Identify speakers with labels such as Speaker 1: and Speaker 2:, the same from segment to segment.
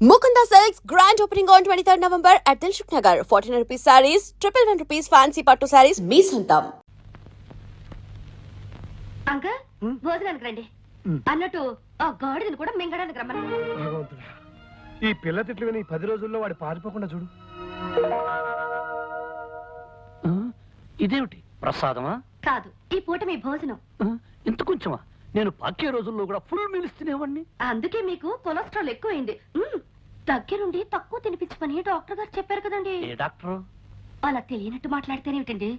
Speaker 1: Mukunda Silks grand opening on 23rd November at Dilshuk Nagar. 1400 rupees sarees, triple one rupees fancy patto sarees, మీ సొంతం.
Speaker 2: Uncle భోజనానికి రండి. అన్నట్టు ఆ గాడిదని కూడా మింగడానికి రమ్మని.
Speaker 3: భగవంతుడా ఈ పిల్ల తిట్లు విని ఈ పది రోజుల్లో వాడు పారిపోకుండా చూడు.
Speaker 4: ఆ, ఇదేమిటి? ప్రసాదమా?
Speaker 2: కాదు ఈ పూట మీ భోజనం.
Speaker 4: ఆ, ఇంత కొంచెమా? నేను పాకే రోజుల్లో కూడా ఫుల్ మీల్స్ తినేవాడిని
Speaker 2: అందుకే మీకు కొలెస్ట్రాల్ ఎక్కువైంది. మ్మ్. దగ్గరుండి తక్కువ తినిపించమని డాక్టర్ గారు చెప్పారు కదండి.
Speaker 4: ఏ డాక్టర్?
Speaker 2: అలా తెలియనట్టు మాట్లాడితేనేమిటండి?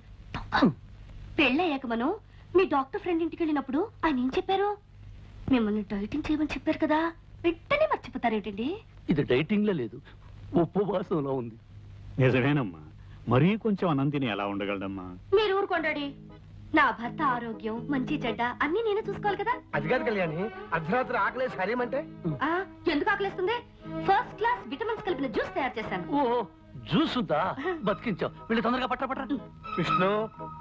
Speaker 2: పెళ్ళయ్యాక మనం మీ డాక్టర్ ఫ్రెండ్ ఇంటికి వెళ్ళినప్పుడు ఆయన ఏం చెప్పారు? మిమ్మల్ని డైటింగ్ చేయమని చెప్పారు కదా వెంటనే మర్చిపోతారేమిటండి?
Speaker 4: ఇది డైటింగ్లో లేదు ఉపవాసంలో ఉంది.
Speaker 5: నిజమేనమ్మా. మరీ కొంచెం అనంతిని ఎలా ఉండగలడమ్మా
Speaker 2: మీరు ఊరుకోండి నా భర్త ఆరోగ్యం మంచి చెడ్డ అన్ని నేనే చూసుకోవాలి కదా.
Speaker 3: అది కాదు కళ్యాణి అర్ధరాత్రి ఆకలేసి హరేమంటే?
Speaker 2: ఆ ఎందుకు ఆకలేస్తుంది? ఫస్ట్ క్లాస్ విటమిన్స్ కలిపిన జ్యూస్ తయారు చేశాను.
Speaker 4: ఓ జ్యూస్ ఉందా? బతికించావు. వీళ్ళు తొందరగా పట్ట పట్ట
Speaker 3: విష్ణు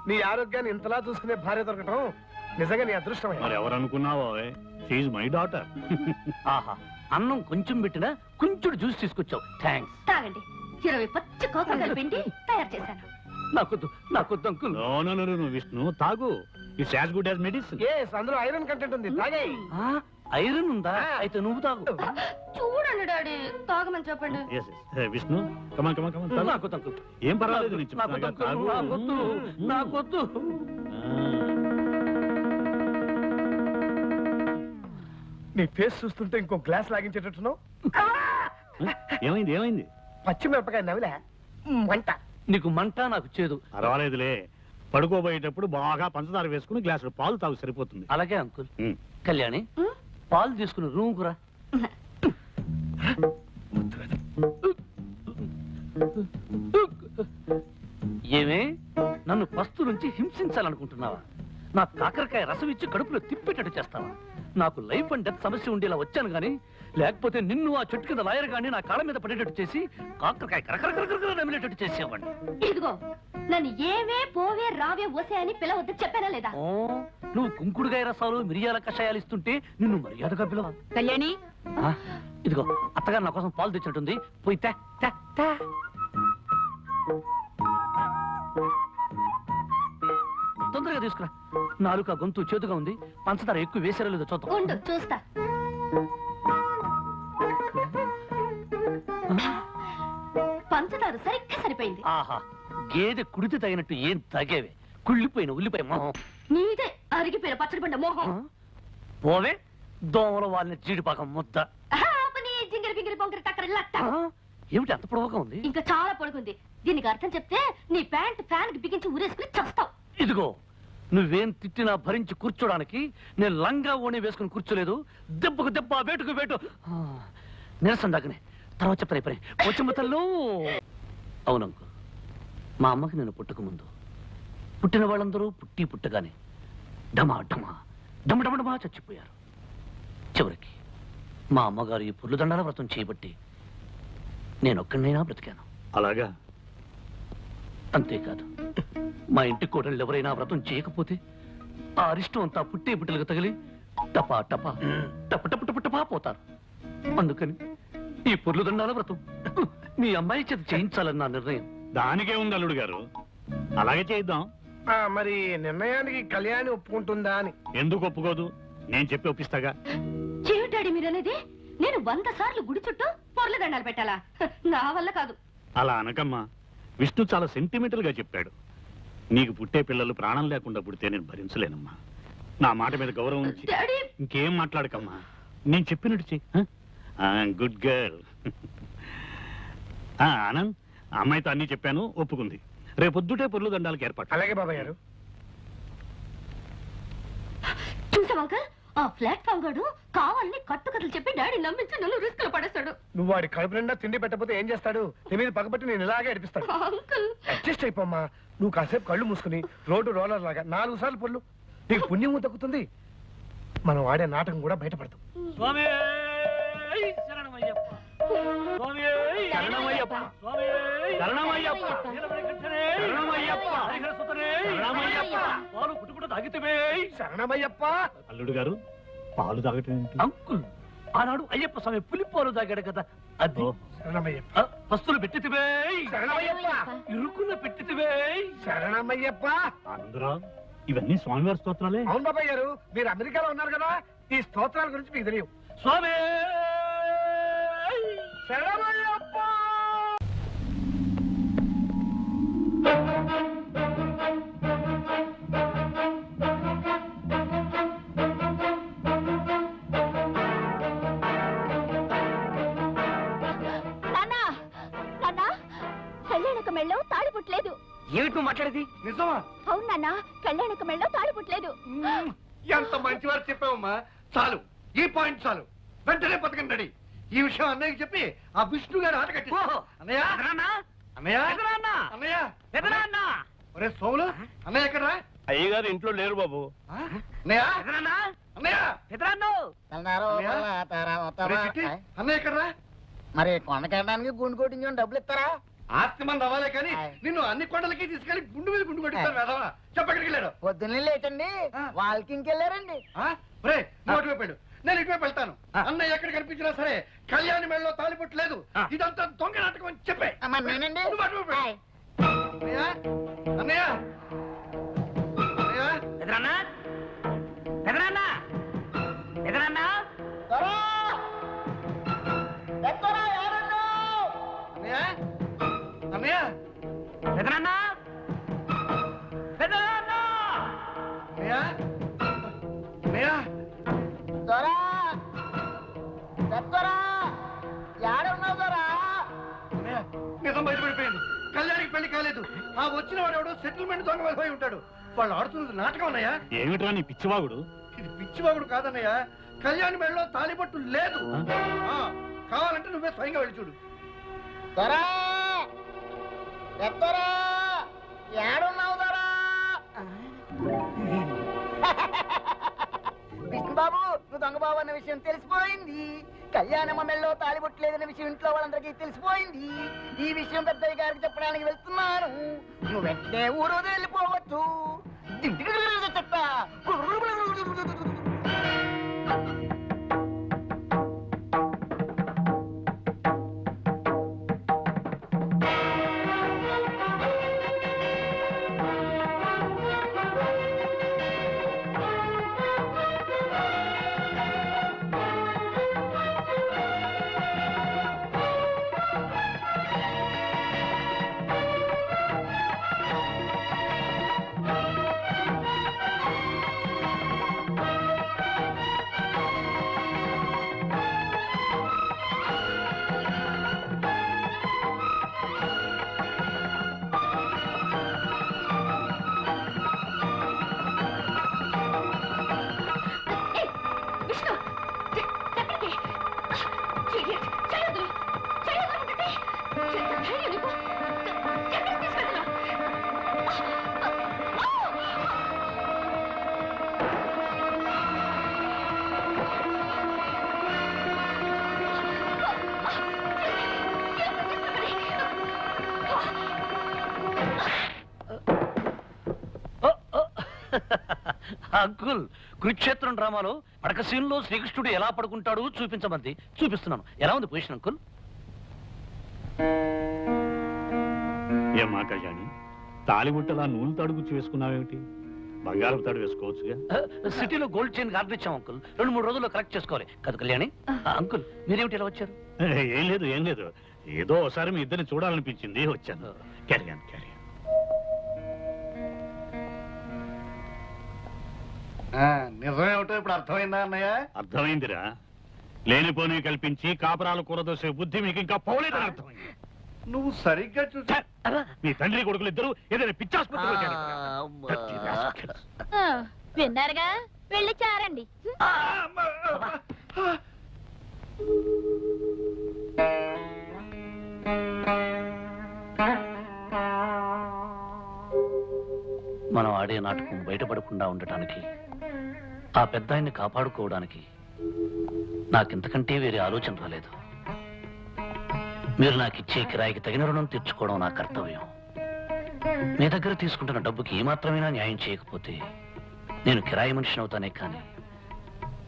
Speaker 3: నీ ఆరోగ్యాన్ని ఇంతలా చూసుకునే భార్య దొరకటం నిజంగా నీ అదృష్టమే
Speaker 5: మరి ఎవరు అనుకున్నావో షీఈ్ మై డాటర్
Speaker 4: ఆహా అన్నం కొంచెం పెట్టినా కొంచెం జ్యూస్ తీసుకొచ్చావు. థ్యాంక్స్
Speaker 2: తాగండి. ఇరవై పచ్చి కోకలు కలిపిండి తయారు చేశాను.
Speaker 4: నాకొద్దు నాకొద్దు uncle.
Speaker 5: No no no no Vishnu తాగు. It's as good as medicine
Speaker 3: అందులో ఐరన్ కంటెంట్ ఉంది. తాగే
Speaker 4: ఆ, ఐరన్ ఉందా? అయితే నువ్వు తాగు.
Speaker 2: చూడండి డాడీ తాగమని చెప్పండి.
Speaker 5: ఎస్ విష్ణు కమా కమా కమా
Speaker 4: నాకొద్దు అంకుల్
Speaker 5: ఏం పర్వాలేదు నేను
Speaker 4: అంకుల్
Speaker 5: తాగు.
Speaker 4: నాకొద్దు నాకొద్దు
Speaker 3: నీ ఫేస్ చూస్తుంటే ఇంకో గ్లాస్ లాగించేటట్టున్నావు?
Speaker 5: ఏమైంది ఏమైంది?
Speaker 3: పచ్చిమిరపకాయ నవిలే వంట
Speaker 4: నీకు మంట నాకు చేదు.
Speaker 5: పర్వాలేదులే. పడుకోబోయేటప్పుడు బాగా పంచదార వేసుకుని గ్లాసులో పాలు తాగు సరిపోతుంది.
Speaker 4: అలాగే అంకుల్.
Speaker 5: ఉమ్.
Speaker 4: కళ్యాణి
Speaker 2: ఉమ్.
Speaker 4: పాలు తీసుకుని రూమ్ కురా ఏమే? నన్ను పస్తు నుంచి హింసించాలనుకుంటున్నావా? నా కాకరకాయ రసం ఇచ్చి కడుపులో తిప్పేటట్టు చేస్తావా? నాకు లైఫ్ అండ్ డెత్ సమస్య ఉండేలా వచ్చాను గానీ లేకపోతే నిన్ను ఆ చెట్టు కింద లాయర్ గాని నా కాళ్ళ మీద పడేటట్టు చేసి కాకరకాయ కరకరకరకర నమిలేటట్టు చేసేవాడిని.
Speaker 2: ఇదిగో నన్ను ఏవే పోవే రావే ఓసే అని పిలవద్దు చెప్పానా లేదా?
Speaker 4: నువ్వు కుంకుడుగాయ రసాలు మిరియాల కషాయాలు ఇస్తుంటే నిన్ను మర్యాదగా పిలవ?
Speaker 2: కళ్యాణి?
Speaker 4: ఇదిగో అత్తగారు నా కోసం పాలు తెచ్చినట్టుంది. పోయి తే తే తే. తొందరగా తీసుకురా. నాలుక గొంతు చేతుగా ఉంది. పంచదార ఎక్కువ వేసారో లేదో చూద్దాం.
Speaker 2: ఉండు చూస్తా. పంచదార సరిగ్గా సరిపోయింది.
Speaker 4: ఆహా గేదె కుడితే తగినట్టు ఏం తగేవే. కుళ్ళిపోయిన ఉల్లిపోయి మొహం.
Speaker 2: నీదే అరిగిపోయిన పచ్చడి పండ? మోహం.
Speaker 4: పోవే దోమల వాళ్ళని జీడిపాకం ముద్ద.
Speaker 2: ఆహా, ఆపని, జింగిరి బింగిరి బొంగిరి టక్కరి లట్ట.
Speaker 4: ఆ? ఏమిటి అంత పొడవుగా ఉంది?
Speaker 2: ఇంకా చాలా పొడుగుంది. దీనికి అర్థం చెప్తే నీ ప్యాంట్ ఫ్యాన్కి బిగించి ఊరేసుకుని చస్తావు.
Speaker 4: ఇదిగో నువ్వేం తిట్టినా భరించి కూర్చోడానికి నేను లంగా ఓణి వేసుకుని కూర్చోలేదు. దెబ్బకు దెబ్బ వేటుకు వేటు. ఆ, నిరసన దగ్గనే తర్వాత చెప్పరే పని వచ్చమ్మ తల్లు అవునంకు మా అమ్మకి నేను పుట్టక ముందు. పుట్టిన వాళ్ళందరూ పుట్టి పుట్టగానే డమా డమా డమ డమ డమా చచ్చిపోయారు. చివరికి మా అమ్మగారు ఈ పుర్లుదండాల వ్రతం చేయబట్టి నేను ఒక్కడినైనా బ్రతికాను.
Speaker 5: అలాగా?
Speaker 4: అంతేకాదు. మా ఇంటి కోడళ్ళు ఎవరైనా వ్రతం చేయకపోతే ఆ అరిష్టం అంతా పుట్టే పుట్టలకు తగిలి టపా టపా టప టప టప టపా పోతారు. అందుకని ఈ పొర్లు దండాల వ్రతం మీ అమ్మాయి చేత చేయించాలని నా నిర్ణయం.
Speaker 5: దానికే ఉంది అల్లుడు గారు. అలాగే చేద్దాం
Speaker 3: ఆ, మరి నిర్ణయానికి కళ్యాణి ఒప్పుకుంటుందా అని.
Speaker 5: ఎందుకు ఒప్పుకోదు? నేను చెప్పి ఒప్పిస్తాగా.
Speaker 2: చెవిటాడి మీరనేది? నేను వంద సార్లు గుడి చుట్టూ పొర్ల దండాలు పెట్టాలా? హ, నా వల్ల కాదు.
Speaker 5: అలా అనకమ్మా. విష్ణు చాలా సెంటిమెంటల్గా చెప్పాడు. నీకు పుట్టే పిల్లలు ప్రాణం లేకుండా పుడితే నేను భరించలేనమ్మా. నా మాట మీద గౌరవం ఉంచి ఇంకేం మాట్లాడకమ్మా. నేను చెప్పినట్టు చెయ్యి గుడ్ గర్ల్ ఆనంద్ అమ్మాయితో అన్ని చెప్పాను ఒప్పుకుంది. రేపొద్దుటే పొర్లు దండాలకు ఏర్పాటు.
Speaker 3: అలాగే బాబాయ్ గారు.
Speaker 2: చూసావు ఆ ప్లాట్ఫామ్ గాడు కావాలని కట్టుకథలు చెప్పి డాడీ నమ్మించి నన్ను రిస్క్లో పడేస్తాడు.
Speaker 3: నువ్వు వాడి కడుపు నిండా తిండి పెట్టకపోతే ఏం చేస్తాడు? నీ మీద పగబట్టి నేను ఇలాగే అడిపిస్తాడు
Speaker 2: అంకుల్.
Speaker 3: అడ్జస్ట్ అయిపోమ్మా. నువ్వు కాసేపు కళ్ళు మూసుకుని రోడ్డు రోలర్ లాగా నాలుగు సార్లు పొల్లు నీకు పుణ్యము దక్కుతుంది. మనం ఆడే నాటకం కూడా బయటపడతాం
Speaker 4: స్వామి శరణమయ్యప్ప. స్వామి
Speaker 2: శరణమయ్యప్ప.
Speaker 5: శరణమయ్యప్ప. శరణమయ్యప్ప.
Speaker 4: పాలు పుట్టుకుంటూ తాగితేవే
Speaker 3: శరణమయ్యప్ప!
Speaker 5: అల్లుడు గారు పాలు తాగటం ఏంటి?
Speaker 4: అంకుల్ ఆనాడు అయ్యప్ప స్వామి పులిపాలు తాగాడు కదా అది.
Speaker 3: శరణమయ్యప్ప!
Speaker 4: వస్తువులు పెట్టితివే
Speaker 3: శరణమయ్యప్ప!
Speaker 4: ఇరుకున్న పెట్టితివే
Speaker 3: శరణమయ్యప్ప!
Speaker 5: అందరూ ఇవన్నీ స్వామివారి స్తోత్రాలే.
Speaker 3: అవును బాబాయ్ గారు మీరు అమెరికాలో ఉన్నారు కదా ఈ స్తోత్రాల గురించి మీకు తెలియవు
Speaker 4: స్వామి!
Speaker 3: శరణమయ్యప్ప!
Speaker 2: మెళ్ళో తాళి పుట్టలేదు.
Speaker 4: ఏమిటి నువ్వు మాట్లాడేది?
Speaker 3: నిజమా?
Speaker 2: అవును నాన్న కళ్యాణక మెళ్ళో తాళి పుట్టలేదు.
Speaker 3: ఎంత మంచి వారు చెప్పావమ్మా. చాలు ఈ పాయింట్ చాలు. వెంటనే పథకం రెడీ. ఈ విషయం అన్నయ్యకి చెప్పి ఆ విష్ణు గారు ఆట కట్టి
Speaker 4: ఓహో.
Speaker 3: అన్నయ్య? అన్నయ్య? అన్నయ్య? ఒరే సోములు అన్నయ్య ఎక్కడ
Speaker 5: అయ్యగారు ఇంట్లో లేరు బాబు.
Speaker 3: అన్నయ్య? అన్నయ్య? అన్నయ్య? ఒరే చిట్టి, అన్నయ్య ఎక్కడ
Speaker 6: మరి కొండకెళ్ళడానికి గుండు కొట్టించని డబ్బులు ఇస్తారా?
Speaker 3: ఆస్తి మన అవ్వాలే కానీ. నిన్ను అన్ని కొండలకి తీసుకెళ్ళి గుండు మీద గుండు కొట్టిస్తాను వేదవా చెప్పక్కడికి వెళ్ళాడు
Speaker 6: పొద్దున్నే లేటండి.
Speaker 3: ఆ.
Speaker 6: వాళ్ళకి ఇంకెళ్ళారండి.
Speaker 3: ఆ? ఒరే నువ్వు అటువైపు వెళ్ళు. నేను ఇటువైపు వెళ్తాను. అన్నయ్య ఎక్కడ కనిపించినా సరే కళ్యాణి మెడలో తాలిపొట్టు లేదు. ఇదంతా దొంగ నాటకం అని చెప్పే. అన్నయ్య అన్నయ్య. నిజం బయటపడిపోయింది. కళ్యాణికి పెళ్ళి కాలేదు. ఆ వచ్చిన వాడు ఎవడో సెటిల్మెంట్ దొంగ వెళ్ళిపోయి ఉంటాడు. వాళ్ళు ఆడుతున్నది నాటకం అన్నయ్య.
Speaker 5: ఏమిట్రా నీ పిచ్చివాగుడు?
Speaker 3: ఇది పిచ్చివాగుడు కాదన్నయ్య. కళ్యాణి మెడలో తాలిపట్టు లేదు. ఆ, కావాలంటే నువ్వే స్వయంగా వెళ్ళి చూడు.
Speaker 6: దొరా! ఎత్తరా! ఏడున్నావు దొరా? విష్ణుబాబు నువ్వు దొంగ బాబు అన్న విషయం తెలిసిపోయింది. కళ్యాణమ్మ మెల్లో తాలిబొట్టలేదన్న విషయం ఇంట్లో వాళ్ళందరికీ తెలిసిపోయింది ఈ విషయం పెద్దయ్య గారికి చెప్పడానికి వెళ్తున్నాను నువ్వు వెంటనే ఊరు వదిలి వెళ్ళిపోవచ్చు చెత్త
Speaker 4: అంకుల్ కురుక్షేత్రం డ్రామాలో పడక సీన్లో శ్రీకృష్ణుడు ఎలా పడుకుంటాడు చూపించమంది. చూపిస్తున్నాను. ఎలా ఉంది పొజిషన్ అంకుల్?
Speaker 5: ఏమా కళ్యాణి తాలిబుట్టలా నూనె తాడు గుచ్చి వేసుకున్నావేమిటి? బంగారపు తాడు వేసుకోవచ్చుగా?
Speaker 4: సిటీలో గోల్డ్ చైన్ ఆర్డర్ ఇచ్చాం అంకుల్. రెండు మూడు రోజుల్లో కరెక్ట్ చేసుకోవాలి. కదా కళ్యాణి ఆ, అంకుల్ మీరేమిటి ఇలా వచ్చారు?
Speaker 5: ఏం లేదు ఏం లేదు. ఏదో ఒకసారి మీ ఇద్దరిని చూడాలనిపించింది వచ్చాను. క్యారియాన్ క్యారియాన్
Speaker 3: నిజమేమిటో ఇప్పుడు అర్థమైందా అన్నయ్య?
Speaker 5: అర్థమైందిరా. లేనిపోని కల్పించి కాపరాలు కూరదోసే బుద్ధి మీకు ఇంకా పోలేదని అర్థమైంది.
Speaker 3: నువ్వు సరిగ్గా చూసా
Speaker 5: మీ తండ్రి కొడుకులు ఇద్దరు ఏదైనా పిచ్చాసుపత్రిలో చేరారు. Dirty rascals.
Speaker 2: విన్నారుగా? వెళ్ళి చారండి.
Speaker 4: మనం ఆడే నాటకం బయటపడకుండా ఉండటానికి ఆ పెద్ద ఆయన్ని కాపాడుకోవడానికి నాకింతకంటే వేరే ఆలోచన రాలేదు. మీరు నాకు ఇచ్చే కిరాయికి తగిన రుణం తీర్చుకోవడం నా కర్తవ్యం. మీ దగ్గర తీసుకుంటున్న డబ్బుకి ఏమాత్రమైనా న్యాయం చేయకపోతే నేను కిరాయి మనిషిని అవుతానే కానీ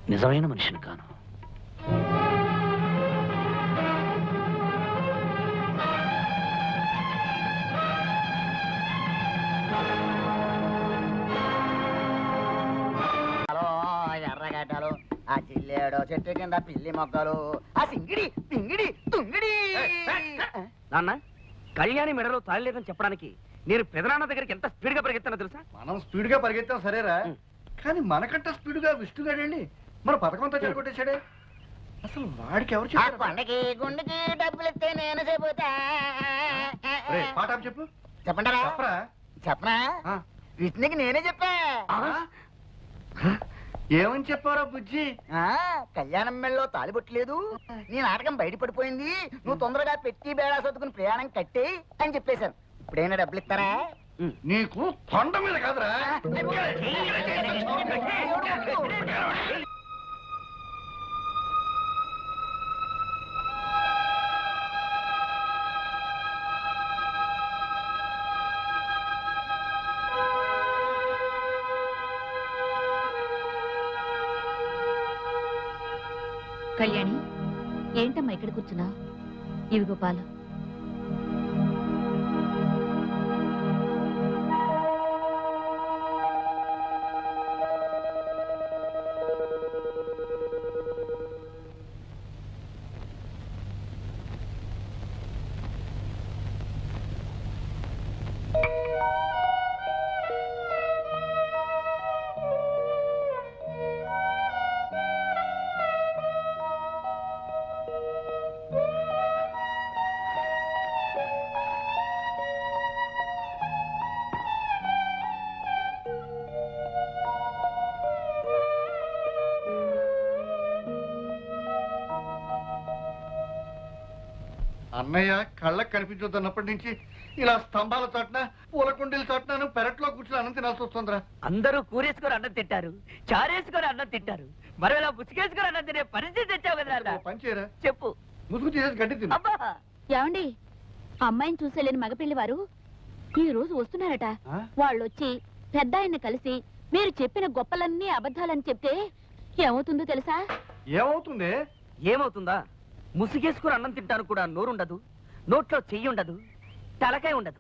Speaker 4: నిజమైన మనిషిని కాను.
Speaker 6: ఏడో చెట్టు కింద పిల్లి మొక్కలు ఆ సింగిడి పింగిడి తుంగిడి.
Speaker 7: నాన్న కళ్యాణి మెడలో తాళి లేదని చెప్పడానికి నేను పెదనాన్న దగ్గరికి ఎంత స్పీడ్గా పరిగెత్తానో తెలుసా?
Speaker 3: మనం స్పీడ్గా పరిగెత్తాం సరేరా. కానీ మనకంటే స్పీడ్గా విష్ణుగాడండి మన పథకం అంతా చెడగొట్టేశాడే అసలు వాడికి ఎవరు
Speaker 6: ఆ
Speaker 3: చెప్పారు?
Speaker 6: కొండకి గుండెకి డబ్బులు ఇస్తే నేను చెబుతా
Speaker 3: రేయ్, చెప్పు.
Speaker 6: చెప్పంటారా?
Speaker 3: చెప్పరా?
Speaker 6: చెప్పనా?
Speaker 3: ఆ.
Speaker 6: విష్ణుకి నేనే చెప్పా.
Speaker 3: ఏమని చెప్పారా బుజ్జి
Speaker 6: ఆ కళ్యాణం మెళ్ళలో తాలిబొట్టలేదు నీ నాటకం బయటపడిపోయింది నువ్వు తొందరగా పెట్టి బేడా సర్దుకుని ప్రయాణం కట్టే అని చెప్పేశాను ఇప్పుడైనా డబ్బులు ఇస్తారా
Speaker 3: నీకు కొండ మీద కాదురా
Speaker 2: కళ్యాణి ఏంటమ్మా ఇక్కడ కూర్చున్నా ఇవి గోపాలు
Speaker 3: అన్నయ్య కళ్ళకు కనిపించొద్దన్నప్పటి నుంచి ఇలా స్తంభాల చాటున పూల కుండీల చాటున పెరట్లో కూర్చుని అన్నం తినాల్సి వస్తుందిరా.
Speaker 7: అందరూ కూరేసుకొని అన్నం తింటారు చారేసుకొని అన్నం తింటారు. మరి ఇలా ముసుగేసుకొని అన్నం తినే పరిస్థితి తెచ్చావు కదా నాన్న.
Speaker 3: ఓ పని చేయరా.
Speaker 7: చెప్పు.
Speaker 3: ముసుగు తీసేసి గడ్డి తిను.
Speaker 7: అబ్బా.
Speaker 2: ఏమండి? అమ్మాయిని చూసేలేని మగపిల్లి వారు? ఈ రోజు వస్తున్నారట.
Speaker 3: ఆ?
Speaker 2: వాళ్ళొచ్చి పెద్ద ఆయన్ని కలిసి మీరు చెప్పిన గొప్పలన్నీ అబద్ధాలని చెప్తే ఏమవుతుందో తెలుసా?
Speaker 3: ఏమవుతుంది?
Speaker 7: ఏమవుతుందా? ముసుగేసుకొని అన్నం తింటాను కూడా నోరుండదు నోట్లో చెయ్యి ఉండదు తలకాయ ఉండదు.